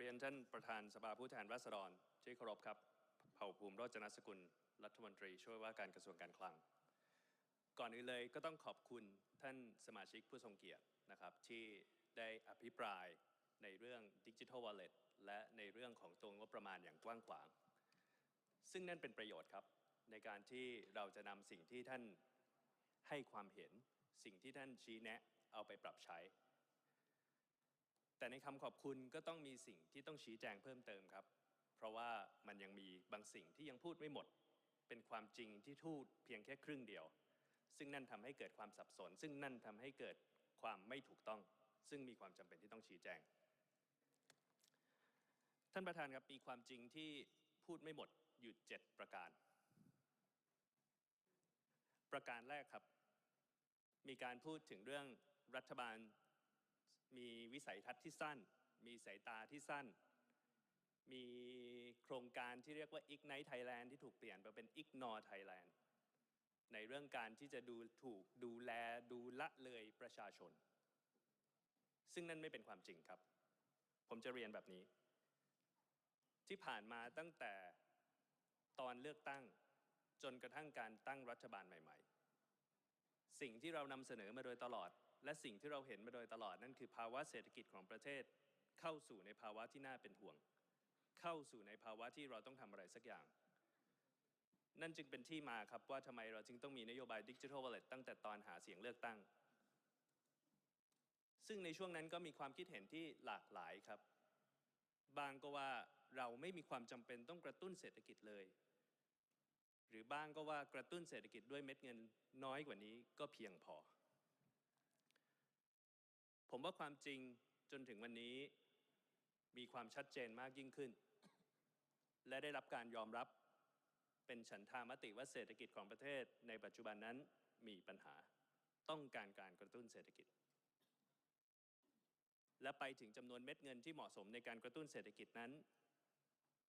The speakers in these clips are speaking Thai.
เรียนท่านประธานสภาผู้แทนราษฎรที่เคารพครับเผ่าภูมิรจนสกุล รัฐมนตรีช่วยว่าการกระทรวงการคลัง ก่อนอื่นเลยก็ต้องขอบคุณท่านสมาชิกผู้ทรงเกียรตินะครับที่ได้อภิปรายในเรื่องดิจิทัลวอลเล็ตและในเรื่องของตัวงบประมาณอย่างกว้างขวาง ซึ่งนั่นเป็นประโยชน์ครับ ในการที่เราจะนำสิ่งที่ท่านให้ความเห็น สิ่งที่ท่านชี้แนะเอาไปปรับใช้ แต่ในคำขอบคุณก็ต้องมีสิ่งที่ต้องชี้แจงเพิ่มเติมครับ เพราะว่ามันยังมีบางสิ่งที่ยังพูดไม่หมด เป็นความจริงที่ทูดเพียงแค่ครึ่งเดียว ซึ่งนั่นทำให้เกิดความสับสน ซึ่งนั่นทำให้เกิดความไม่ถูกต้อง ซึ่งมีความจำเป็นที่ต้องชี้แจง ท่านประธานครับมีความจริงที่พูดไม่หมดอยู่7ประการ ประการแรกครับ มีการพูดถึงเรื่องรัฐบาล มีวิสัยทัศน์ที่สั้น มีสายตาที่สั้น มีโครงการที่เรียกว่า Ignite Thailand ที่ถูกเปลี่ยนไปเป็น Ignore Thailand ในเรื่องการที่จะดูถูกดูแลดูละเลยประชาชน ซึ่งนั่นไม่เป็นความจริงครับ ผมจะเรียนแบบนี้ ที่ผ่านมาตั้งแต่ตอนเลือกตั้งจนกระทั่งการตั้งรัฐบาลใหม่ ๆ สิ่งที่เรานำเสนอมาโดยตลอด และสิ่งที่เราเห็นมาโดยตลอดนั่นคือภาวะเศรษฐกิจของประเทศ เข้าสู่ในภาวะที่น่าเป็นห่วง เข้าสู่ในภาวะที่เราต้องทำอะไรสักอย่าง นั่นจึงเป็นที่มาครับว่าทำไมเราจึงต้องมีนโยบายดิจิทัลวอลเล็ตตั้งแต่ตอนหาเสียงเลือกตั้ง ซึ่งในช่วงนั้นก็มีความคิดเห็นที่หลากหลายครับ บางก็ว่าเราไม่มีความจำเป็นต้องกระตุ้นเศรษฐกิจเลย หรือบ้างก็ว่ากระตุ้นเศรษฐกิจด้วยเม็ดเงินน้อยกว่านี้ก็เพียงพอ ผมว่าความจริงจนถึงวันนี้มีความชัดเจนมากยิ่งขึ้น และได้รับการยอมรับเป็นฉันทามติว่าเศรษฐกิจของประเทศในปัจจุบันนั้นมีปัญหาต้องการการกระตุ้นเศรษฐกิจ และไปถึงจำนวนเม็ดเงินที่เหมาะสมในการกระตุ้นเศรษฐกิจนั้น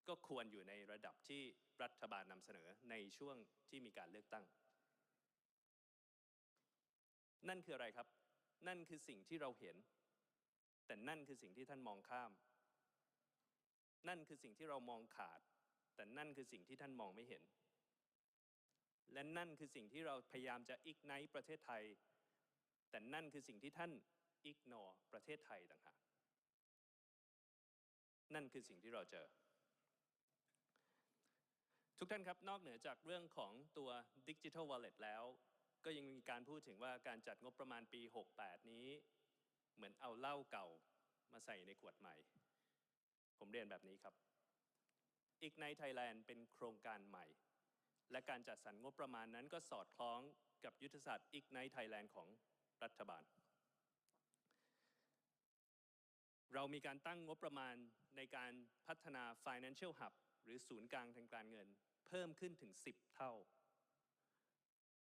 ก็ควรอยู่ในระดับที่รัฐบาลนำเสนอในช่วงที่มีการเลือกตั้ง นั่นคืออะไรครับ นั่นคือสิ่งที่เราเห็น แต่นั่นคือสิ่งที่ท่านมองข้าม นั่นคือสิ่งที่เรามองขาด แต่นั่นคือสิ่งที่ท่านมองไม่เห็น และนั่นคือสิ่งที่เราพยายามจะอิกไนประเทศไทย แต่นั่นคือสิ่งที่ท่านอิกนอประเทศไทยต่างหากนั่นคือสิ่งที่เราเจอ ทุกท่านครับนอกเหนือจากเรื่องของตัว Digital Wallet แล้ว ก็ยังมีการพูดถึงว่าการจัดงบประมาณปี 68 นี้ เหมือนเอาเหล้าเก่ามาใส่ในขวดใหม่ ผมเรียนแบบนี้ครับ Ignite Thailand เป็นโครงการใหม่ และการจัดสรรงบประมาณนั้นก็สอดคล้องกับยุทธศาสตร์ Ignite Thailand ของรัฐบาล เรามีการตั้งงบประมาณในการพัฒนา Financial Hub หรือศูนย์กลางทางการเงิน เพิ่มขึ้นถึง 10 เท่า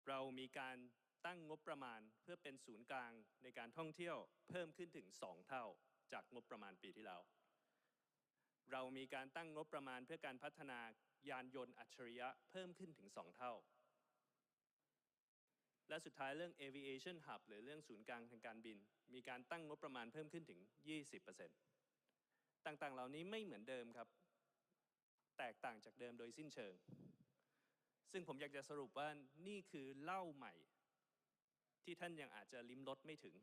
เรามีการตั้งงบประมาณเพื่อเป็นศูนย์กลางในการท่องเที่ยวเพิ่มขึ้นถึง 2 เท่าจากงบประมาณปีที่แล้ว เรามีการตั้งงบประมาณเพื่อการพัฒนายานยนต์อัจฉริยะเพิ่มขึ้นถึง 2 เท่า และสุดท้ายเรื่อง aviation hub หรือเรื่องศูนย์กลางทางการบิน มีการตั้งงบประมาณเพิ่มขึ้นถึง 20%ต่างๆ เหล่านี้ไม่เหมือนเดิมครับ แตกต่างจากเดิมโดยสิ้นเชิง ซึ่งผมอยากจะสรุปว่านี่คือเหล้าใหม่ ที่ท่านยังอาจจะลิ้มรสไม่ถึง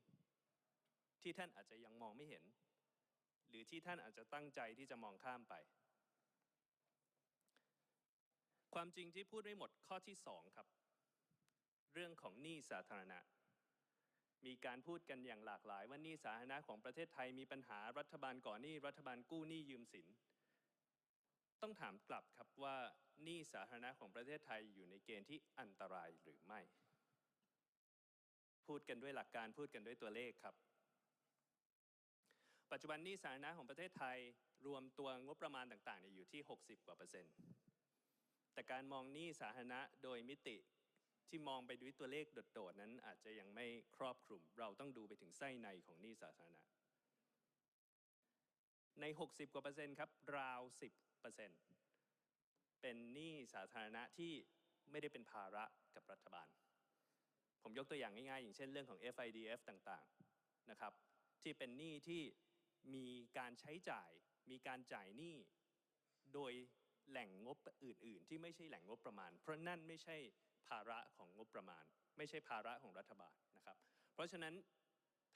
ที่ท่านอาจจะยังมองไม่เห็น หรือที่ท่านอาจจะตั้งใจที่จะมองข้ามไป ความจริงที่พูดไม่หมดข้อที่สองครับ เรื่องของหนี้สาธารณะ มีการพูดกันอย่างหลากหลายว่าหนี้สาธารณะของประเทศไทยมีปัญหารัฐบาลก่อนหนี้รัฐบาลกู้หนี้ยืมสิน ต้องถามกลับครับว่าหนี้สาธารณะของประเทศไทยอยู่ในเกณฑ์ที่อันตรายหรือไม่ พูดกันด้วยหลักการพูดกันด้วยตัวเลขครับ ปัจจุบันหนี้สาธารณะของประเทศไทยรวมตัวงบประมาณต่างๆอยู่ที่ 60 กว่าเปอร์เซ็นต์ แต่การมองหนี้สาธารณะโดยมิติที่มองไปด้วยตัวเลขโดดๆนั้นอาจจะยังไม่ครอบคลุม เราต้องดูไปถึงไส้ในของหนี้สาธารณะ ใน 60 กว่าเปอร์เซ็นต์ครับ ราว 10เปอร์เซ็นต์เป็นหนี้สาธารณะที่ไม่ได้เป็นภาระกับรัฐบาล ผมยกตัวอย่างง่ายๆ อย่างเช่นเรื่องของ FIDF ต่างๆนะครับ ที่เป็นหนี้ที่มีการใช้จ่าย มีการจ่ายหนี้โดยแหล่งงบอื่น ๆ ที่ไม่ใช่แหล่งงบประมาณ เพราะนั่นไม่ใช่ภาระของงบประมาณ ไม่ใช่ภาระของรัฐบาลนะครับ เพราะฉะนั้น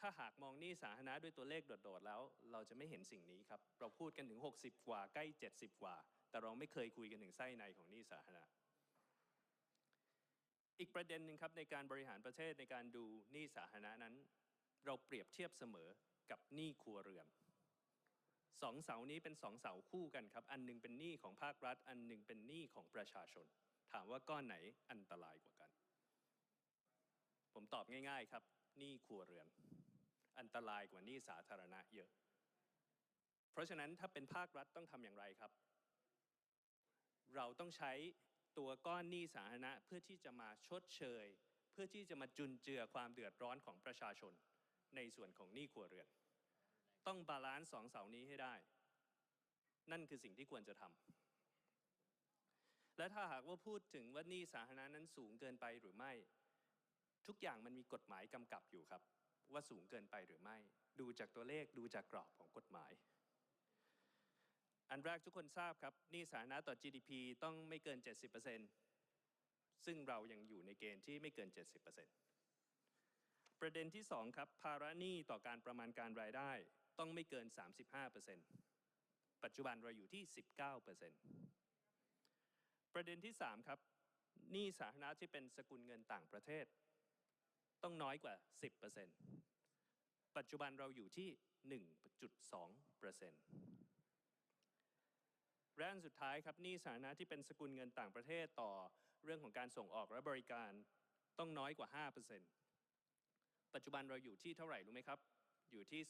ถ้าหากมองหนี้สาธารณะด้วยตัวเลขโดดๆแล้ว เราจะไม่เห็นสิ่งนี้ครับ เราพูดกันถึง 60 กว่าใกล้ 70 กว่า แต่เราไม่เคยคุยกันถึงไส้ในของหนี้สาธารณะ อีกประเด็นหนึ่งครับในการบริหารประเทศในการดูหนี้สาธารณะนั้น เราเปรียบเทียบเสมอกับหนี้ครัวเรือนสองเสานี้เป็นสองเสาคู่กันครับ อันหนึงเป็นหนี้ของภาครัฐ อันหนึงเป็นหนี้ของประชาชน ถามว่าก้อนไหนอันตรายกว่ากัน ผมตอบง่าย ๆ ครับหนี้ครัวเรือน อันตรายกว่าหนี้สาธารณะเยอะ เพราะฉะนั้นถ้าเป็นภาครัฐต้องทำอย่างไรครับ เราต้องใช้ตัวก้อนหนี้สาธารณะเพื่อที่จะมาชดเชย เพื่อที่จะมาจุนเจือความเดือดร้อนของประชาชน ในส่วนของหนี้ครัวเรือน ต้องบาลานซ์สองเสานี้ให้ได้ นั่นคือสิ่งที่ควรจะทำและถ้าหากว่าพูดถึงว่าหนี้สาธารณะนั้นสูงเกินไปหรือไม่ ทุกอย่างมันมีกฎหมายกำกับอยู่ครับ ว่าสูงเกินไปหรือไม่ ดูจากตัวเลขดูจากกรอบของกฎหมาย อันแรกทุกคนทราบครับหนี้สาธารณะต่อ GDP ต้องไม่เกิน 70%ซึ่งเรายังอยู่ในเกณฑ์ที่ไม่เกิน 70%ประเด็นที่ 2 ครับ ภาระหนี้ต่อการประมาณการรายได้ต้องไม่เกิน 35%ปัจจุบันเราอยู่ที่ 19%ประเด็นที่ 3 ครับหนี้สาธารณะที่เป็นสกุลเงินต่างประเทศ ต้องน้อยกว่า 10%ปัจจุบันเราอยู่ที่ 1.2%และอันสุดท้ายครับหนี้สาธารณะที่เป็นสกุลเงินต่างประเทศต่อเรื่องของการส่งออกและบริการต้องน้อยกว่า 5%ปัจจุบันเราอยู่ที่เท่าไหร่รู้ไหมครับ อยู่ที่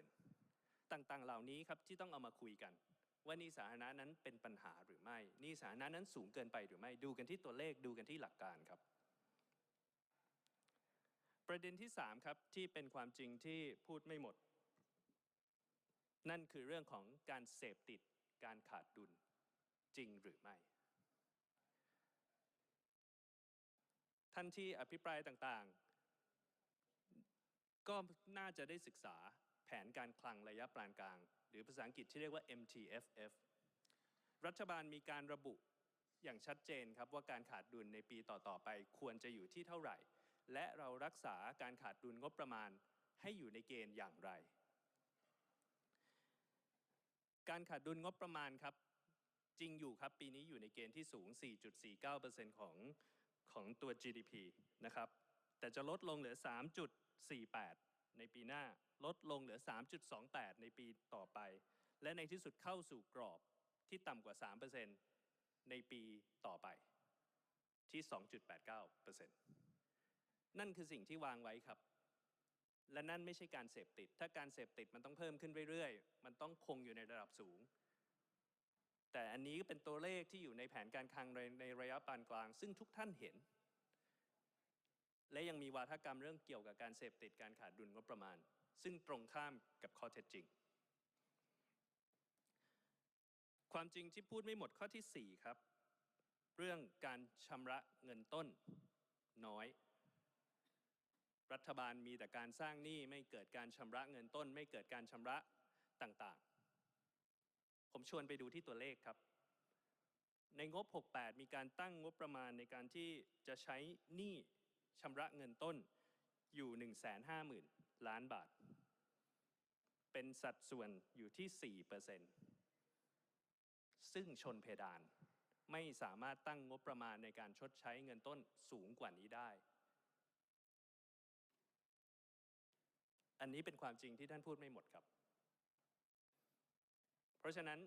0.05%ต่างๆ เหล่านี้ครับที่ต้องเอามาคุยกัน ว่านี้สาธารณะนั้นเป็นปัญหาหรือไม่นี้สาธารณะนั้นสูงเกินไปหรือไม่ดูกันที่ตัวเลขดูกันที่หลักการครับ ประเด็นที่ 3 ครับ ที่เป็นความจริงที่พูดไม่หมด นั่นคือเรื่องของการเสพติดการขาดดุลจริงหรือไม่ ท่านที่อภิปรายต่างๆ ก็น่าจะได้ศึกษาแผนการคลังระยะปานกลาง หรือภาษาอังกฤษที่เรียกว่า MTFF รัฐบาลมีการระบุอย่างชัดเจนครับว่าการขาดดุลในปีต่อๆไปควรจะอยู่ที่เท่าไหร่ และเรารักษาการขาดดุลงบประมาณให้อยู่ในเกณฑ์อย่างไร การขาดดุลงบประมาณครับ จริงอยู่ครับ ปีนี้อยู่ในเกณฑ์ที่สูง 4.49%ของของตัว GDP นะครับ แต่จะลดลงเหลือ 3.48 ในปีหน้า ลดลงเหลือ 3.28 ในปีต่อไป และในที่สุดเข้าสู่กรอบที่ต่ำกว่า 3%ในปีต่อไปที่ 2.89% นั่นคือสิ่งที่วางไว้ครับ และนั่นไม่ใช่การเสพติด ถ้าการเสพติดมันต้องเพิ่มขึ้นเรื่อยๆ มันต้องคงอยู่ในระดับสูง แต่อันนี้ก็เป็นตัวเลขที่อยู่ในแผนการคลังในในระยะปานกลาง ซึ่งทุกท่านเห็น และยังมีวาทกรรมเรื่องเกี่ยวกับการเสพติดการขาดดุลงบประมาณ ซึ่งตรงข้ามกับข้อเท็จจริง ความจริงที่พูดไม่หมดข้อที่ 4 ครับ เรื่องการชำระเงินต้นน้อย รัฐบาลมีแต่การสร้างหนี้ไม่เกิดการชำระเงินต้น ไม่เกิดการชำระต่างๆ ผมชวนไปดูที่ตัวเลขครับ ในงบ 68 มีการตั้งงบประมาณในการที่จะใช้หนี้ชำระเงินต้นอยู่ 150,000 ล้านบาท เป็นสัดส่วนอยู่ที่ 4%ซึ่งชนเพดานไม่สามารถตั้งงบประมาณในการชดใช้เงินต้นสูงกว่านี้ได้ อันนี้เป็นความจริงที่ท่านพูดไม่หมดครับ เพราะฉะนั้น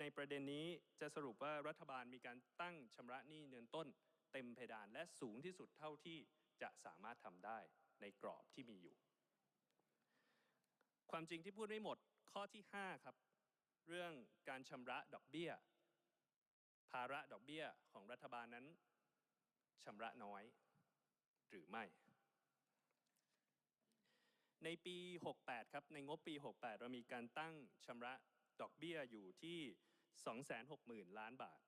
ในประเด็นนี้จะสรุปว่ารัฐบาลมีการตั้งชำระหนี้เงินต้น เต็มเพดานและสูงที่สุดเท่าที่จะสามารถทำได้ในกรอบที่มีอยู่ ความจริงที่พูดไม่หมดข้อที่ 5 ครับ เรื่องการชำระดอกเบี้ย ภาระดอกเบี้ยของรัฐบาลนั้นชำระน้อยหรือไม่ ในปี 68 ครับ ในงบปี 68 เรามีการตั้งชำระดอกเบี้ยอยู่ที่ 260,000 ล้านบาท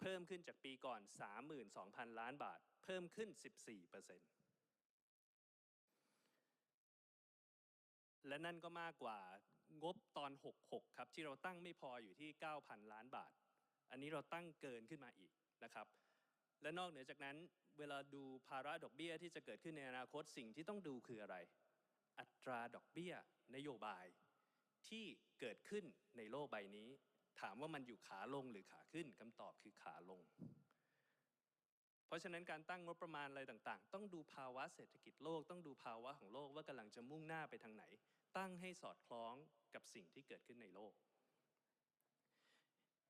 เพิ่มขึ้นจากปีก่อน 32,000 ล้านบาท เพิ่มขึ้น 14%และนั่นก็มากกว่างบตอน 66 ครับ ที่เราตั้งไม่พออยู่ที่ 9,000 ล้านบาท อันนี้เราตั้งเกินขึ้นมาอีกนะครับ และนอกเหนือจากนั้นเวลาดูภาระดอกเบี้ยที่จะเกิดขึ้นในอนาคตสิ่งที่ต้องดูคืออะไร อัตราดอกเบี้ยนโยบายที่เกิดขึ้นในโลกใบนี้ ถามว่ามันอยู่ขาลงหรือขาขึ้นคำตอบคือขาลง เพราะฉะนั้นการตั้งงบประมาณอะไรต่างๆ ต้องดูภาวะเศรษฐกิจโลก ต้องดูภาวะของโลกว่ากำลังจะมุ่งหน้าไปทางไหน ตั้งให้สอดคล้องกับสิ่งที่เกิดขึ้นในโลก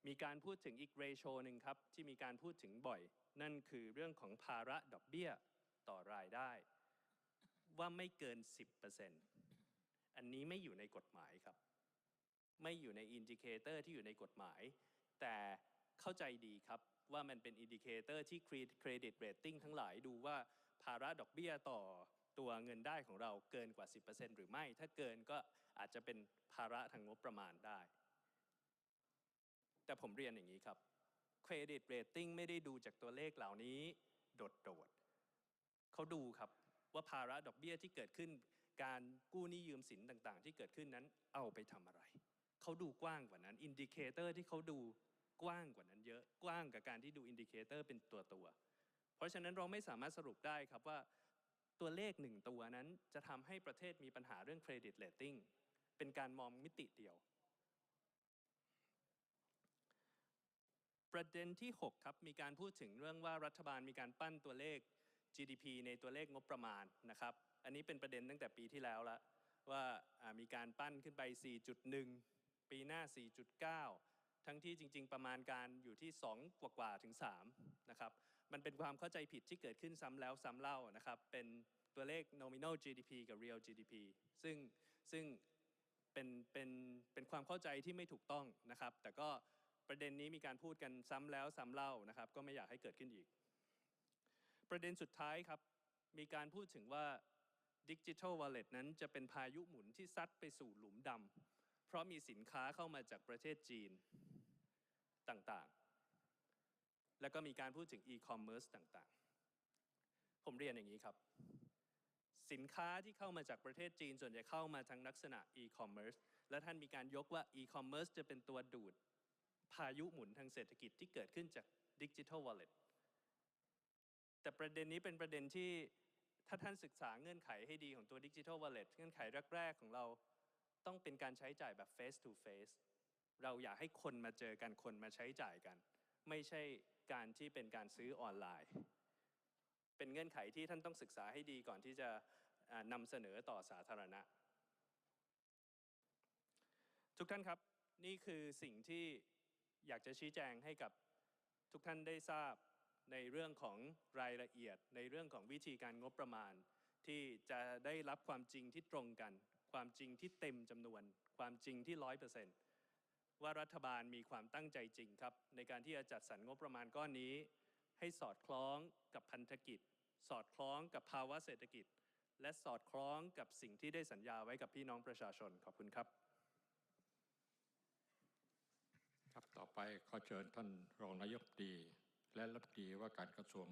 มีการพูดถึงอีกเรโชหนึ่งครับที่มีการพูดถึงบ่อย นั่นคือเรื่องของภาระดอกเบี้ยต่อรายได้ ว่าไม่เกิน 10%อันนี้ไม่อยู่ในกฎหมายครับ ไม่อยู่ในอินดิเคเตอร์ที่อยู่ในกฎหมาย แต่เข้าใจดีครับว่ามันเป็นอินดิเคเตอร์ที่เครดิตเรตติ้งทั้งหลายดูว่าภาระดอกเบี้ยต่อตัวเงินได้ของเราเกินกว่า 10%หรือไม่ ถ้าเกินก็อาจจะเป็นภาระทางงบประมาณได้ แต่ผมเรียนอย่างนี้ครับเครดิตเรตติ้งไม่ได้ดูจากตัวเลขเหล่านี้ โดดๆเขาดูครับ ว่าภาระดอกเบี้ยที่เกิดขึ้น การกู้หนี้ยืมสินต่างๆ ที่เกิดขึ้นนั้นเอาไปทำอะไร เขาดูกว้างกว่านั้นอินดิเคเตอร์ที่เขาดูกว้างกว่านั้นเยอะกว้างกับการที่ดูอินดิเคเตอร์เป็นตัวตัวๆเพราะฉะนั้นเราไม่สามารถสรุปได้ครับว่าตัวเลขหนึ่งตัวนั้นจะทำให้ประเทศมีปัญหาเรื่องเครดิตเรตติ้งเป็นการมองมิติเดียว ประเด็นที่ 6 ครับ มีการพูดถึงเรื่องว่ารัฐบาลมีการปั้นตัวเลข GDP ในตัวเลขงบประมาณนะครับ อันนี้เป็นประเด็นตั้งแต่ปีที่แล้วละว่ามีการปั้นขึ้นไป 4.1 ปีหน้า 4.9 ทั้งที่จริง ๆ ประมาณการอยู่ที่ 2 กว่ากว่าถึง3นะครับ มันเป็นความเข้าใจผิดที่เกิดขึ้นซ้ำแล้วซ้ำเล่านะครับ เป็นตัวเลข nominal GDP กับ real GDP ซึ่งซึ่งเป็นเป็นเป็นความเข้าใจที่ไม่ถูกต้องนะครับ แต่ก็ประเด็นนี้มีการพูดกันซ้ำแล้วซ้ำเล่านะครับ ก็ไม่อยากให้เกิดขึ้นอีก ประเด็นสุดท้ายครับ มีการพูดถึงว่า Digital Wallet นั้นจะเป็นพายุหมุนที่ซัดไปสู่หลุมดำเพราะมีสินค้าเข้ามาจากประเทศจีนต่างๆ แล้วก็มีการพูดถึง e-commerce ต่างๆ ผมเรียนอย่างนี้ครับ สินค้าที่เข้ามาจากประเทศจีนส่วนใหญ่เข้ามาทางลักษณะ e-commerce และท่านมีการยกว่า e-commerce จะเป็นตัวดูดพายุหมุนทางเศรษฐกิจที่เกิดขึ้นจาก Digital Wallet แต่ประเด็นนี้เป็นประเด็นที่ถ้าท่านศึกษาเงื่อนไขให้ดีของตัว Digital Wallet เงื่อนไขแรก ๆ ของเราต้องเป็นการใช้จ่ายแบบ face to face เราอยากให้คนมาเจอกันคนมาใช้จ่ายกัน ไม่ใช่การที่เป็นการซื้อออนไลน์ เป็นเงื่อนไขที่ท่านต้องศึกษาให้ดีก่อนที่จะนำเสนอต่อสาธารณะ ทุกท่านครับนี่คือสิ่งที่อยากจะชี้แจงให้กับทุกท่านได้ทราบ ในเรื่องของรายละเอียด ในเรื่องของวิธีการงบประมาณ ที่จะได้รับความจริงที่ตรงกัน ความจริงที่เต็มจำนวน ความจริงที่ร้อยเปอร์เซ็นต์ว่ารัฐบาลมีความตั้งใจจริงครับ ในการที่จะจัดสรรงบประมาณก้อนนี้ ให้สอดคล้องกับพันธกิจ สอดคล้องกับภาวะเศรษฐกิจ และสอดคล้องกับสิ่งที่ได้สัญญาไว้กับพี่น้องประชาชนขอบคุณครับ ครับต่อไปขอเชิญท่านรองนายกรัฐมนตรี และรัฐมนตรีว่าการกระทรวง